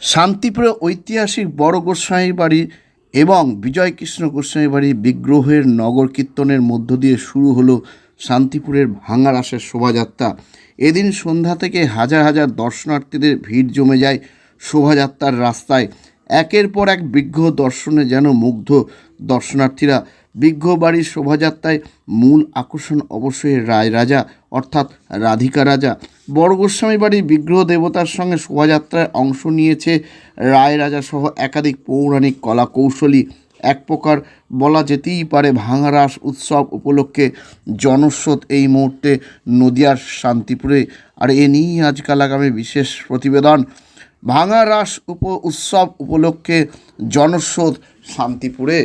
শান্তিপুরে ঐতিহাসিক বড় গোস্বামী বাড়ি এবং বিজয়কৃষ্ণ গোস্বামী বাড়ির বিগ্রহের নগর কীর্তনের মধ্য দিয়ে শুরু হলো শান্তিপুরের ভাঙা রাসের শোভাযাত্রা। এদিন সন্ধ্যা থেকে হাজার হাজার দর্শনার্থীদের ভিড় জমে যায় শোভাযাত্রার রাস্তায়। একের পর এক বিগ্রহ দর্শনে যেন মুগ্ধ দর্শনার্থীরা। বিগ্রহ বাড়ির শোভাযাত্রায় মূল আকর্ষণ অবশ্যই রায় রাজা, অর্থাৎ রাধিকা রাজা। বড় গোস্বামী বাড়ির বিগ্রহ দেবতার সঙ্গে শোভাযাত্রায় অংশ নিয়েছে রায় রাজা সহ একাধিক পৌরাণিক কলা কৌশলী এক প্রকার বলা যেতেই পারে ভাঙারাস উৎসব উপলক্ষে জনস্রোত এই মুহূর্তে নদিয়ার শান্তিপুরে। আর এ নিয়েই আজকাল আগামী বিশেষ প্রতিবেদন। ভাঙা রাস উপ উৎসব উপলক্ষে জনস্রোত শান্তিপুরে।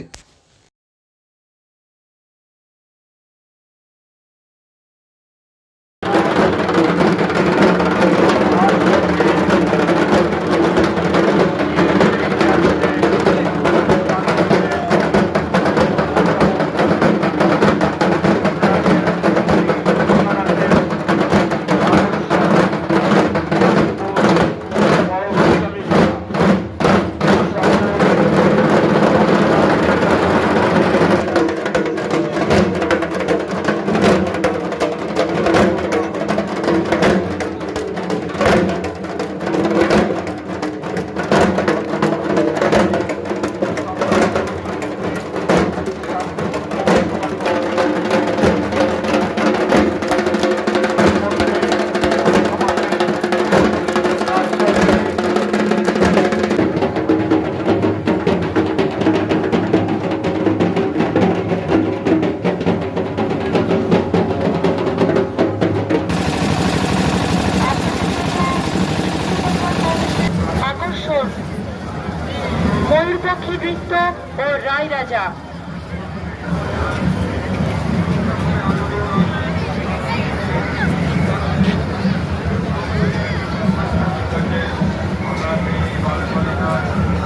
ময়ূরপক্ষী ও রায় রাজা।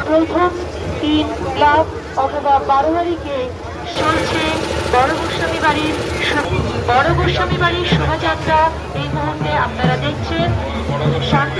প্রথম তিন ক্লাব অথবা বারোয়ারিকে চলছে বড় গোস্বামী বাড়ির বড় গোস্বামী বাড়ির শোভাযাত্রা এই মুহূর্তে আপনারা দেখছেন। শান্তি